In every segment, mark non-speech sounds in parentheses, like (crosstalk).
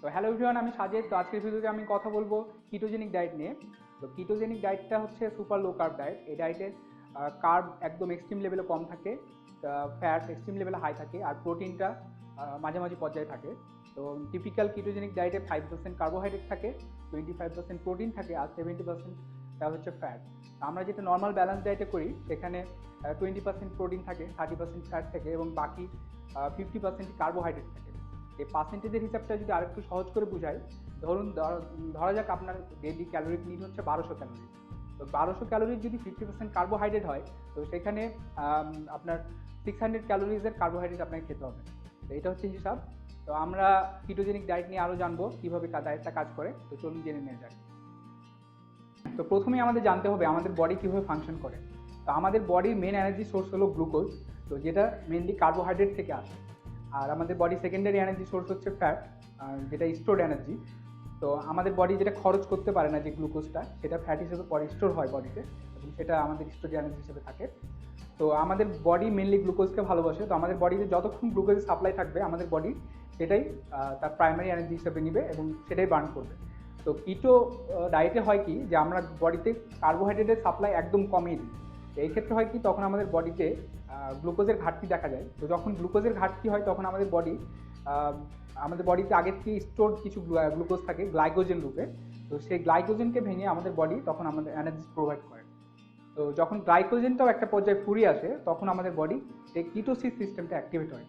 তো hello everyone আমি সাজেদ। তো আজকের ভিডিওতে আমি কথা বলব কিটোজেনিক ডায়েট নিয়ে। তো কিটোজেনিক ডায়েটটা হচ্ছে সুপার লো কার্ব ডায়েট এই ডায়েটে কার্ব একদম এক্সট্রিম লেভেলে কম থাকে ফ্যাট এক্সট্রিম লেভেলে হাই থাকে, আর প্রোটিনটা মাঝামাঝি পর্যায়ে থাকে। তো টিপিক্যাল কিটোজেনিক ডায়েটে ফাইভ পার্সেন্ট কার্বোহাইড্রেট থাকে টোয়েন্টি ফাইভ পার্সেন্ট প্রোটিন থাকে, আর সেভেন্টি পার্সেন্ট তা হচ্ছে ফ্যাট আমরা যেটা নর্মাল ব্যালেন্স ডায়েটে করি, সেখানে টোয়েন্টি পার্সেন্ট প্রোটিন থাকে থার্টি পার্সেন্ট ফ্যাট থাকে, এবং বাকি ফিফটি পার্সেন্ট কার্বোহাইড্রেট থাকে। এই পার্সেন্টেজের হিসাবটা যদি আরেকটু সহজ করে বুঝাই, ধরুন ধর- যাক আপনার ডেলি ক্যালোরিক নিড হচ্ছে বারোশো ক্যালোরি তো বারোশো ক্যালোরির যদি ফিফটি পার্সেন্ট কার্বোহাইড্রেট হয়, তো সেখানে আপনার সিক্স হান্ড্রেড ক্যালোরিজের কার্বোহাইড্রেট আপনাকে খেতে হবে। তো এটা হচ্ছে হিসাব। তো আমরা কিটোজেনিক ডায়েট নিয়ে আরও জানব কীভাবে ডায়েটটা কাজ করে। তো চলুন জেনে নিয়ে যাক। তো প্রথমেই আমাদের জানতে হবে আমাদের বডি কীভাবে ফাংশন করে। তো আমাদের বডির মেন এনার্জি সোর্স হলো গ্লুকোজ তো যেটা মেনলি কার্বোহাইড্রেট থেকে আসে। আর আমাদের বডি সেকেন্ডারি এনার্জি সোর্স হচ্ছে ফ্যাট যেটা স্টোর এনার্জি তো আমাদের বডি যেটা খরচ করতে পারে না যে গ্লুকোজটা সেটা ফ্যাট হিসেবে পরে স্টোর হয় বডিতে এবং সেটা আমাদের স্টোর এনার্জি হিসেবে থাকে। তো আমাদের বডি মেনলি গ্লুকোজকে ভালোবাসে, তো আমাদের বডিতে যতক্ষণ গ্লুকোজের সাপ্লাই থাকবে, আমাদের বডি সেটাই তার প্রাইমারি এনার্জি হিসেবে নিবে এবং সেটাই বার্ন করবে। তো কিটো ডায়েটে হয় কি যে আমরা বডিতে কার্বোহাইড্রেটের সাপ্লাই একদম কমিয়ে দিই। এই ক্ষেত্রে হয় কি, তখন আমাদের বডিতে গ্লুকোজের ঘাটতি দেখা যায়। তো যখন গ্লুকোজের ঘাটতি হয়, তখন আমাদের বডি আমাদের বডিতে আগের থেকে স্টোর কিছু গ্লুকোজ থাকে গ্লাইকোজেন রূপে। তো সেই গ্লাইকোজেনকে ভেঙে আমাদের বডি তখন আমাদের এনার্জি প্রোভাইড করে। তো যখন গ্লাইকোজেনটাও একটা পর্যায়ে ফুরিয়ে আসে, তখন আমাদের বডি এই কিটোসিস সিস্টেমটা অ্যাক্টিভেট হয়।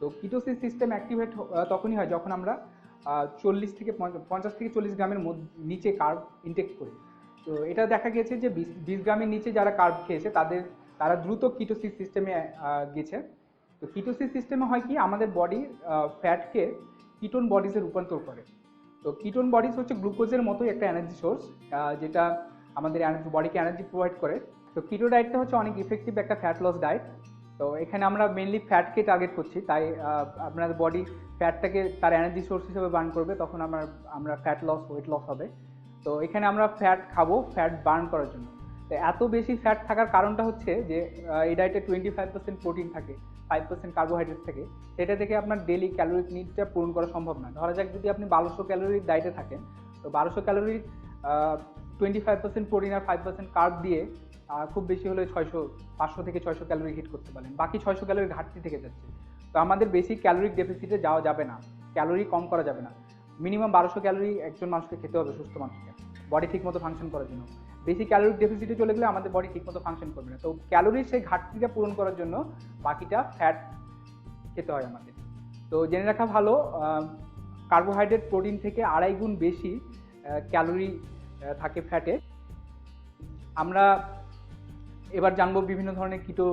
তো কিটোসিস সিস্টেম অ্যাক্টিভেট তখনই হয় যখন আমরা চল্লিশ থেকে পঞ্চাশ থেকে চল্লিশ গ্রামের নিচে কার্ব ইনটেক করি। তো এটা দেখা গেছে যে বিশ গ্রামের নিচে যারা কার্ব খেয়েছে, তাদের তারা দ্রুত কিটোসিস সিস্টেমে গেছে। তো কিটোসিস সিস্টেমে হয় কি, আমাদের বডি ফ্যাটকে কিটোন বডিজে রূপান্তর করে। তো কিটোন বডিজ হচ্ছে গ্লুকোজের মতোই একটা এনার্জি সোর্স যেটা আমাদের বডিকে এনার্জি প্রোভাইড করে। তো কিটো ডায়েটটা হচ্ছে অনেক ইফেক্টিভ একটা ফ্যাট লস ডায়েট তো এখানে আমরা মেনলি ফ্যাটকে টার্গেট করছি। তাই আপনার বডি ফ্যাটটাকে তার এনার্জি সোর্স হিসেবে বার্ন করবে, তখন আমরা আমরা ফ্যাট লস ওয়েট লস হবে। তো এখানে আমরা ফ্যাট খাব ফ্যাট বার্ন করার জন্য। এত বেশি ফ্যাট থাকার কারণটা হচ্ছে যে এই ডায়েটে টোয়েন্টি ফাইভ পার্সেন্ট প্রোটিন থাকে ফাইভ পার্সেন্ট কার্বোহাইড্রেট থাকে, সেটা থেকে আপনার ডেলি ক্যালোরিক নিডটা পূরণ করা সম্ভব না। ধরা যাক যদি আপনি বারোশো ক্যালোরির ডায়েটে থাকেন, তো বারোশো ক্যালোরির টোয়েন্টি ফাইভ পার্সেন্ট প্রোটিন আর ফাইভ পার্সেন্ট কার্ব দিয়ে খুব বেশি হলে ছয়শো, পাঁচশো থেকে ছয়শো ক্যালোরি হিট করতে পারেন। বাকি ছয়শো ক্যালোরির ঘাটতি থেকে যাচ্ছে। তো আমাদের বেশি ক্যালোরিক ডেফিসিটে যাওয়া যাবে না ক্যালোরি কম করা যাবে না। মিনিমাম বারোশো ক্যালোরি একজন মানুষকে খেতে হবে, সুস্থ মানুষকে। বডি ঠিক মতো ফাংশন করার জন্য। বেশি ক্যালোরিক ডেফিসিটে চলে গেলে আমাদের বডি ঠিকমতো ফাংশন করবে না। তো ক্যালোরির সেই ঘাটতিটা পূরণ করার জন্য বাকিটা ফ্যাট খেতে হয় আমাদের। তো জেনে রাখা ভালো কার্বোহাইড্রেট প্রোটিন থেকে আড়াই গুণ বেশি ক্যালোরি থাকে ফ্যাটে আমরা এবার জানব বিভিন্ন ধরনের কিটো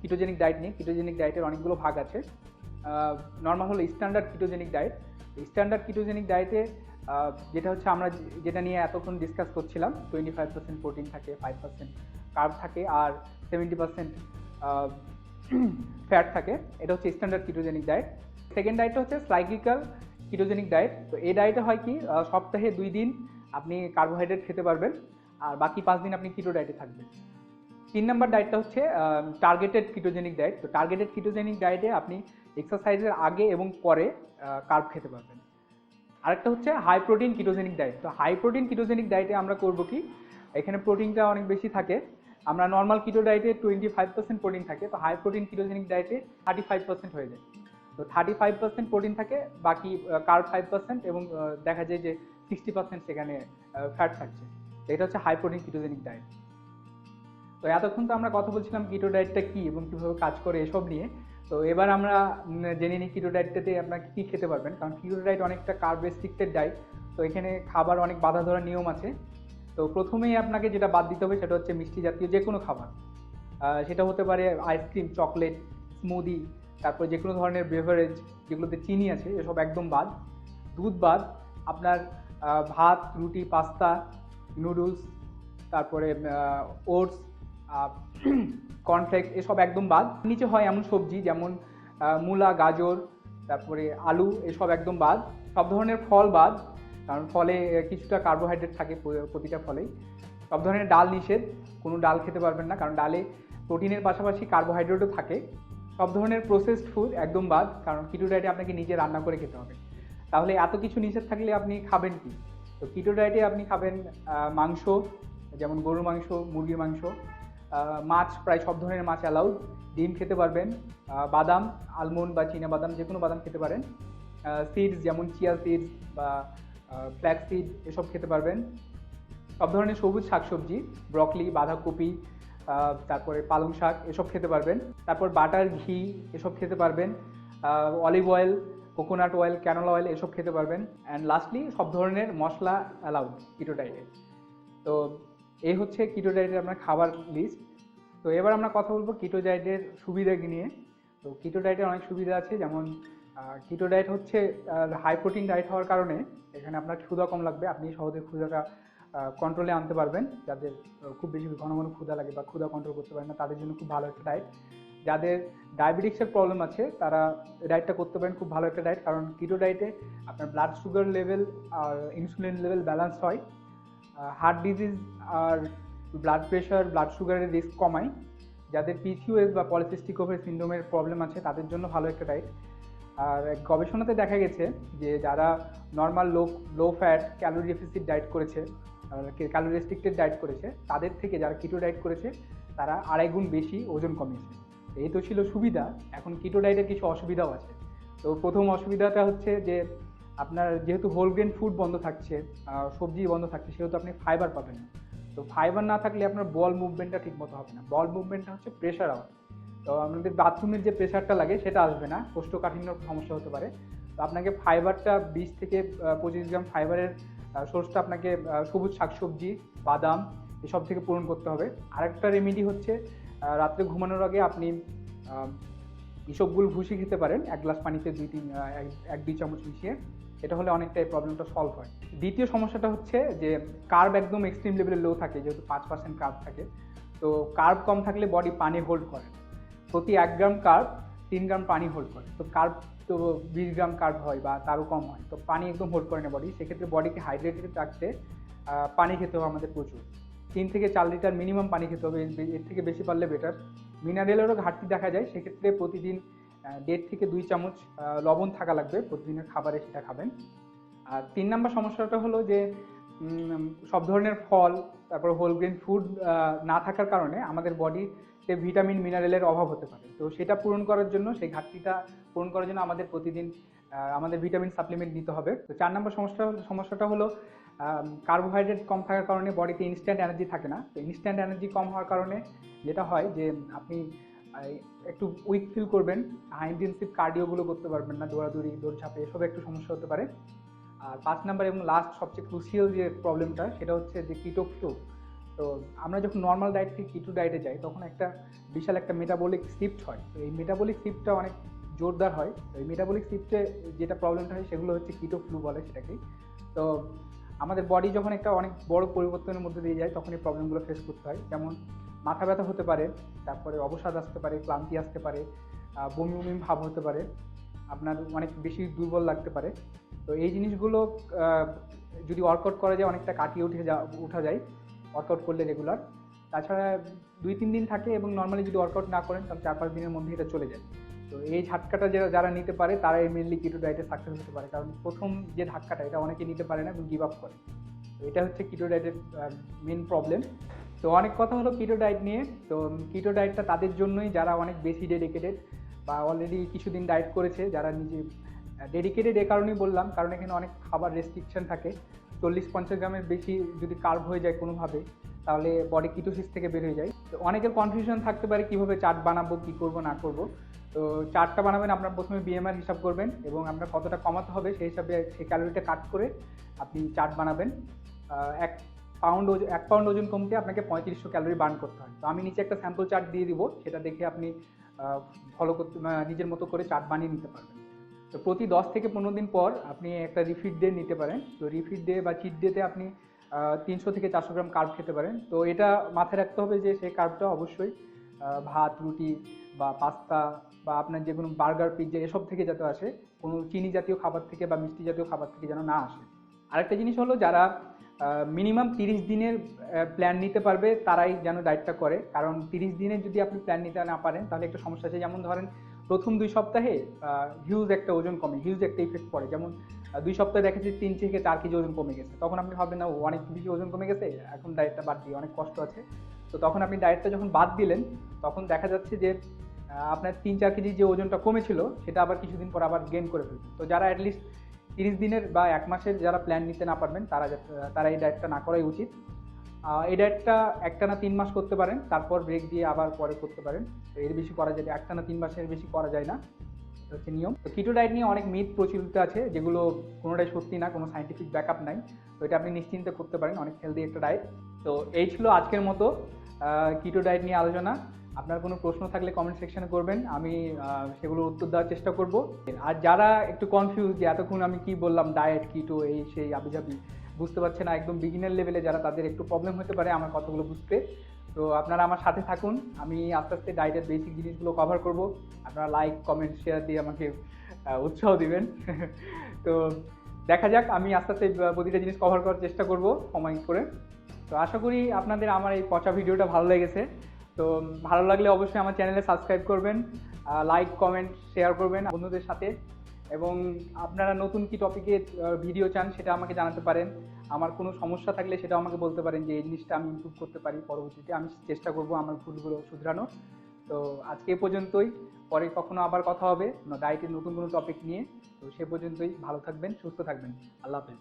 কিটোজেনিক ডায়েট নিয়ে। কিটোজেনিক ডায়েটের অনেকগুলো ভাগ আছে। নর্মাল হলো standard ketogenic diet standard ketogenic ডায়েটে যেটা হচ্ছে আমরা যেটা নিয়ে এতক্ষণ ডিসকাস করছিলাম টোয়েন্টি ফাইভ পার্সেন্ট প্রোটিন থাকে ফাইভ পার্সেন্ট কার্ব থাকে, আর সেভেন্টি পার্সেন্ট ফ্যাট থাকে, এটা হচ্ছে স্ট্যান্ডার্ড কিটোজেনিক ডায়েট সেকেন্ড ডায়েটটা হচ্ছে সাইক্লিক্যাল কিটোজেনিক ডায়েট তো এই ডায়েটে হয় কি সপ্তাহে দুই দিন আপনি কার্বোহাইড্রেট খেতে পারবেন, আর বাকি পাঁচ দিন আপনি কিটো ডায়েটে থাকবেন। তিন নম্বর ডায়েটটা হচ্ছে টার্গেটেড কিটোজেনিক ডায়েট তো টার্গেটেড কিটোজেনিক ডায়েটে আপনি এক্সারসাইজের আগে এবং পরে কার্ব খেতে পারবেন। আরেকটা হচ্ছে হাই প্রোটিন কিটোজেনিক ডায়েট তো হাই প্রোটিন কিটোজেনিক ডায়েটে আমরা করব কি? এখানে প্রোটিনটা অনেক বেশি থাকে। আমরা নর্মাল কিটো ডায়েটে টোয়েন্টি ফাইভ পার্সেন্ট প্রোটিন থাকে, তো হাই প্রোটিন কিটোজেনিক ডায়েটে থার্টি ফাইভ পার্সেন্ট হয়ে যায়। তো থার্টি ফাইভ পার্সেন্ট প্রোটিন থাকে, বাকি কার্ব ফাইভ পার্সেন্ট এবং দেখা যায় যে সিক্সটি পার্সেন্ট সেখানে ফ্যাট থাকছে। এটা হচ্ছে হাই প্রোটিন কিটোজেনিক ডায়েট তো এতক্ষণ তো আমরা কথা বলছিলাম কিটো ডায়েটটা কি এবং কীভাবে কাজ করে এসব নিয়ে। তো এবার আমরা জেনে নিই কিটো ডায়েটটাতে আপনার কী খেতে পারবেন। কারণ কিটো ডায়েট অনেকটা কার্ব রেস্ট্রিক্টেড ডায়েট তো এখানে খাবার অনেক বাধা ধরার নিয়ম আছে। তো প্রথমেই আপনাকে যেটা বাদ দিতে হবে সেটা হচ্ছে মিষ্টি জাতীয় যে কোনো খাবার। সেটা হতে পারে আইসক্রিম, চকলেট, স্মুদি, তারপর যে কোনো ধরনের বেভারেজ যেগুলোতে চিনি আছে, এসব একদম বাদ। দুধ বাদ, আপনার ভাত, রুটি, পাস্তা, নুডলস, তারপরে ওটস কর্নফ্লেক্স এসব একদম বাদ। নিচে হয় এমন সবজি, যেমন মূলা, গাজর, তারপরে আলু, এসব একদম বাদ। সব ধরনের ফল বাদ, কারণ ফলে কিছুটা কার্বোহাইড্রেট থাকে প্রতিটা ফলেই। সব ধরনের ডাল নিষেধ, কোনো ডাল খেতে পারবেন না, কারণ ডালে প্রোটিনের পাশাপাশি কার্বোহাইড্রেটও থাকে। সব ধরনের প্রসেসড ফুড একদম বাদ, কারণ কিটো ডায়েটে আপনাকে নিজে রান্না করে খেতে হবে। তাহলে এত কিছু নিষেধ থাকলে আপনি খাবেন কি? তো কিটো ডায়েটে আপনি খাবেন মাংস, যেমন গরুর মাংস, মুরগির মাংস মাছ, প্রায় সব ধরনের মাছ অ্যালাউড ডিম খেতে পারবেন বাদাম আলমন্ড বা চীনা বাদাম যে কোনো বাদাম খেতে পারেন। সিডস যেমন চিয়া সিডস বা ফ্ল্যাক্স সিড এসব খেতে পারবেন। সব ধরনের সবুজ শাকসবজি ব্রকলি বাঁধাকপি তারপরে পালং শাক, এসব খেতে পারবেন। তারপর বাটার ঘি, এসব খেতে পারবেন। Olive oil coconut oil canola oil এসব খেতে পারবেন। অ্যান্ড লাস্টলি সব ধরনের মশলা অ্যালাউড কিটো ডায়েটে তো এই হচ্ছে কিটো ডায়েটের আপনার খাবার লিস্ট তো এবার আমরা কথা বলব কিটো ডায়েটের সুবিধা নিয়ে। তো কিটো ডায়েটের অনেক সুবিধা আছে, যেমন কিটো ডায়েট হচ্ছে হাই প্রোটিন ডায়েট হওয়ার কারণে এখানে আপনার ক্ষুধা কম লাগবে। আপনি সহজে ক্ষুধাটা কন্ট্রোলে আনতে পারবেন। যাদের খুব বেশি ঘন ঘন ক্ষুধা লাগে বা ক্ষুধা কন্ট্রোল করতে পারেন না, তাদের জন্য খুব ভালো একটা ডায়েট যাদের ডায়াবেটিক্সের প্রবলেম আছে, তারা ডায়েটটা করতে পারেন, খুব ভালো একটা ডায়েট কারণ কিটো ডায়েটে আপনার ব্লাড সুগার লেভেল আর ইনসুলিন লেভেল ব্যালেন্স হয়। হার্ট ডিজিজ আর ব্লাড প্রেশার ব্লাড সুগারের রিস্ক কমায়। যাদের পিসিওএস বা পলিসিস্টিক ওভার সিন্ড্রোমের প্রবলেম আছে, তাদের জন্য ভালো একটা ডায়েট আর গবেষণাতে দেখা গেছে যে যারা normal low low fat calorie deficit diet করেছে ক্যালোরি রেস্ট্রিক্টেড ডায়েট করেছে, তাদের থেকে যারা কিটো ডায়েট করেছে, তারা আড়াই গুণ বেশি ওজন কমিয়েছে। এই তো ছিল সুবিধা, এখন কিটো ডায়েটের কিছু অসুবিধাও আছে। তো প্রথম অসুবিধাটা হচ্ছে যে আপনার যেহেতু হোল গ্রেন ফুড বন্ধ থাকছে সবজি বন্ধ থাকছে সেহেতু আপনি ফাইবার পাবেন না। তো ফাইবার না থাকলে আপনার বল মুভমেন্টটা ঠিক মতো হবে না। বল মুভমেন্টটা হচ্ছে প্রেশার আউট তো আমাদের বাথরুমের যে প্রেশারটা লাগে সেটা আসবে না। কোষ্ঠকাঠিন্য সমস্যা হতে পারে। তো আপনাকে ফাইবারটা বিশ থেকে পঁচিশ গ্রাম ফাইবারের সোর্সটা আপনাকে সবুজ শাকসবজি বাদাম এসব থেকে পূরণ করতে হবে। আরেকটা রেমেডি হচ্ছে রাত্রে ঘুমানোর আগে আপনি আহ, ইসবগুল ভুসি খেতে পারেন। এক গ্লাস পানিতে দুই তিন এক দুই চামচ মিশিয়ে। এটা হলে অনেকটা এই প্রবলেমটা সলভ হয়। দ্বিতীয় সমস্যাটা হচ্ছে যে কার্ব একদম এক্সট্রিম লেভেলে লো থাকে, যেহেতু পাঁচ পার্সেন্ট কার্ব থাকে। তো কার্ব কম থাকলে বডি পানি হোল্ড করে। প্রতি এক গ্রাম কার্ব তিন গ্রাম পানি হোল্ড করে। তো কার্ব তো বিশ গ্রাম কার্ব হয় বা তারও কম হয়। তো পানি একদম হোল্ড করে না বডি সেক্ষেত্রে বডিকে হাইড্রেটেড রাখতে পানি খেতে হবে আমাদের প্রচুর। তিন থেকে চার লিটার মিনিমাম পানি খেতে হবে। এর- থেকে বেশি পারলে বেটার মিনারেলেরও ঘাটতি দেখা যায়। সেক্ষেত্রে প্রতিদিন দেড় থেকে দুই চামচ লবণ থাকা লাগবে, প্রতিদিনের খাবারে সেটা খাবেন। আর তিন নম্বর সমস্যাটা হলো যে সব ধরনের ফল, তারপর হোল গ্রেন ফুড না থাকার কারণে আমাদের বডিতে ভিটামিন মিনারেলের অভাব হতে পারে। তো সেটা পূরণ করার জন্য, সেই ঘাটতিটা পূরণ করার জন্য আমাদের প্রতিদিন আমাদের ভিটামিন সাপ্লিমেন্ট নিতে হবে। তো চার নম্বর সমস্যা, সমস্যাটা হলো কার্বোহাইড্রেট কম থাকার কারণে বডিতে ইনস্ট্যান্ট এনার্জি থাকে না। তো ইনস্ট্যান্ট এনার্জি কম হওয়ার কারণে যেটা হয় যে, আপনি একটু উইক ফিল করবেন। হাই ইন্টেন্সিভ কার্ডিওগুলো করতে পারবেন না, দৌড়াদৌড়ি দৌড়ঝাঁপে এসব একটু সমস্যা হতে পারে। আর পাঁচ নাম্বার এবং লাস্ট সবচেয়ে ক্রুশিয়াল যে প্রবলেমটা সেটা হচ্ছে যে কিটো ফ্লো তো আমরা যখন নর্মাল ডায়েট থেকে কিটো ডায়েটে যাই, তখন একটা বিশাল একটা মেটাবলিক শিফট হয়। তো এই মেটাবলিক শিফটটা অনেক জোরদার হয়। তো এই মেটাবলিক শিফটে যেটা প্রবলেমটা হয়, সেগুলো হচ্ছে কিটো ফ্লু বলে সেটাকে। তো আমাদের বডি যখন একটা অনেক বড় পরিবর্তনের মধ্যে দিয়ে যায়, তখন এই প্রবলেমগুলো ফেস করতে হয়। যেমন মাথা ব্যথা হতে পারে, তারপরে অবসাদ আসতে পারে, ক্লান্তি আসতে পারে বমি বমি ভাব হতে পারে, আপনার অনেক বেশি দুর্বল লাগতে পারে। তো এই জিনিসগুলো যদি ওয়ার্কআউট করা যায়, অনেকটা কাটিয়ে উঠে যা, উঠা যায় ওয়ার্কআউট করলে রেগুলার তাছাড়া দুই তিন দিন থাকে এবং নর্মালি যদি ওয়ার্কআউট না করেন, তাহলে চার পাঁচ দিনের মধ্যে এটা চলে যায়। তো এই ঝাটকাটা যারা যারা নিতে পারে, তারাই মেনলি কিটো ডায়েটে সাকসেস হতে পারে। কারণ প্রথম যে ধাক্কাটা, এটা অনেকে নিতে পারে না এবং গিভ আপ করে। তো এটা হচ্ছে কিটো ডায়েটের মেন প্রবলেম তো অনেক কথা হলো কিটো ডায়েট নিয়ে। তো কিটো ডায়েটটা তাদের জন্যই যারা অনেক বেশি ডেডিকেটেড বা অলরেডি কিছুদিন ডায়েট করেছে, যারা নিজে ডেডিকেটেড এ কারণেই বললাম, কারণ এখানে অনেক খাবার রেস্ট্রিকশন থাকে। চল্লিশ পঞ্চাশ গ্রামের বেশি যদি কার্ভ হয়ে যায় কোনোভাবে, তাহলে বডি কিটোসিস থেকে বের হয়ে যায়। তো অনেকের কনফিউশন থাকতে পারে কীভাবে চাট বানাবো, কি করব, না করব। তো চাটটা বানাবেন, আপনার প্রথমে বিএমআর হিসাব করবেন এবং আপনার কতটা কমাতে হবে সেই হিসাবে সেই ক্যালোরিটা কাট করে আপনি চাট বানাবেন। এক পাউন্ড ওজন এক পাউন্ড ওজন কমতে আপনাকে পঁয়ত্রিশশো ক্যালোরি বার্ন করতে হয়। তো আমি নিচে একটা স্যাম্পল চার্ট দিয়ে দিব, সেটা দেখে আপনি ফলো করতে নিজের মতো করে চার্ট বানিয়ে নিতে পারবেন। তো প্রতি দশ থেকে পনেরো দিন পর আপনি একটা রিফিট ডে নিতে পারেন। তো রিফিট ডে বা চিট ডেতে আপনি তিনশো থেকে চারশো গ্রাম কার্ব খেতে পারেন। তো এটা মাথায় রাখতে হবে যে সেই কার্বটা অবশ্যই ভাত, রুটি বা পাস্তা বা আপনার যে কোনো বার্গার পিৎজা এসব থেকে যাতে আসে, কোনো চিনি জাতীয় খাবার থেকে বা মিষ্টি জাতীয় খাবার থেকে যেন না আসে। আরেকটা জিনিস হলো যারা মিনিমাম তিরিশ দিনের প্ল্যান নিতে পারবে, তারাই যেন ডায়েটটা করে। কারণ তিরিশ দিনের যদি আপনি প্ল্যান নিতে না পারেন, তাহলে একটা সমস্যা আছে। যেমন ধরেন, প্রথম দুই সপ্তাহে হিউজ একটা ওজন কমে হিউজ একটা ইফেক্ট পড়ে। যেমন দুই সপ্তাহে দেখেছি তিন থেকে চার কেজি ওজন কমে গেছে। তখন আপনি ভাববেন, না অনেক বেশি ওজন কমে গেছে, এখন ডায়েটটা বাদ দিয়ে, অনেক কষ্ট আছে। তো তখন আপনি ডায়েটটা যখন বাদ দিলেন, তখন দেখা যাচ্ছে যে আপনার তিন চার কেজি যে ওজনটা কমেছিল, সেটা আবার কিছুদিন পর আবার গেন করে ফেলবে তো যারা অ্যাটলিস্ট তিরিশ দিনের বা এক মাসের যারা প্ল্যান নিতে না পারবেন, তারা তারা এই ডায়েটটা না করাই উচিত। এই ডায়েটটা একটা না তিন মাস করতে পারেন, তারপর ব্রেক দিয়ে আবার পরে করতে পারেন। তো এর বেশি করা যায়, একটা না তিন মাসের বেশি করা যায় না। এটা হচ্ছে নিয়ম। তো কিটো ডায়েট নিয়ে অনেক মিথ প্রচলিত আছে, যেগুলো কোনোটাই সত্যি না, কোনো সাইন্টিফিক ব্যাকআপ নাই। তো এটা আপনি নিশ্চিন্তে করতে পারেন, অনেক হেলদি একটা ডায়েট তো এই ছিল আজকের মতো কিটো ডায়েট নিয়ে আলোচনা। আপনার কোনো প্রশ্ন থাকলে কমেন্ট সেকশনে করবেন, আমি সেগুলোর উত্তর দেওয়ার চেষ্টা করব। আর যারা একটু কনফিউজ যে এতক্ষণ আমি কি বললাম ডায়েট কিটো এই, সেই, আবিজাবি, বুঝতে পারছে না, একদম বিগিনার লেভেলে যারা, তাদের একটু প্রবলেম হতে পারে আমার কথাগুলো বুঝতে। তো আপনারা আমার সাথে থাকুন, আমি আস্তে আস্তে ডায়েটের বেসিক জিনিসগুলো কভার করব। আপনারা লাইক কমেন্ট শেয়ার দিয়ে আমাকে উৎসাহ দিবেন। (laughs) তো দেখা যাক, আমি আস্তে আস্তে প্রতিটা জিনিস কভার করার চেষ্টা করব সময় করে। তো আশা করি আপনাদের আমার এই পচা ভিডিওটা ভালো লেগেছে। তো ভালো লাগলে অবশ্যই আমার চ্যানেলে সাবস্ক্রাইব করবেন লাইক কমেন্ট শেয়ার করবেন বন্ধুদের সাথে। এবং আপনারা নতুন কি টপিকে ভিডিও চান সেটা আমাকে জানাতে পারেন। আমার কোনো সমস্যা থাকলে সেটাও আমাকে বলতে পারেন যে, এই জিনিসটা আমি ইমপ্রুভ করতে পারি, পরবর্তীতে আমি চেষ্টা করব আমার ভুলগুলো শুধরানোর। তো আজকে পর্যন্তই, পরে কখনো আবার কথা হবে ডায়েটের নতুন কোনো টপিক নিয়ে। তো সে পর্যন্তই, ভালো থাকবেন, সুস্থ থাকবেন। আল্লাহ হাফেজ।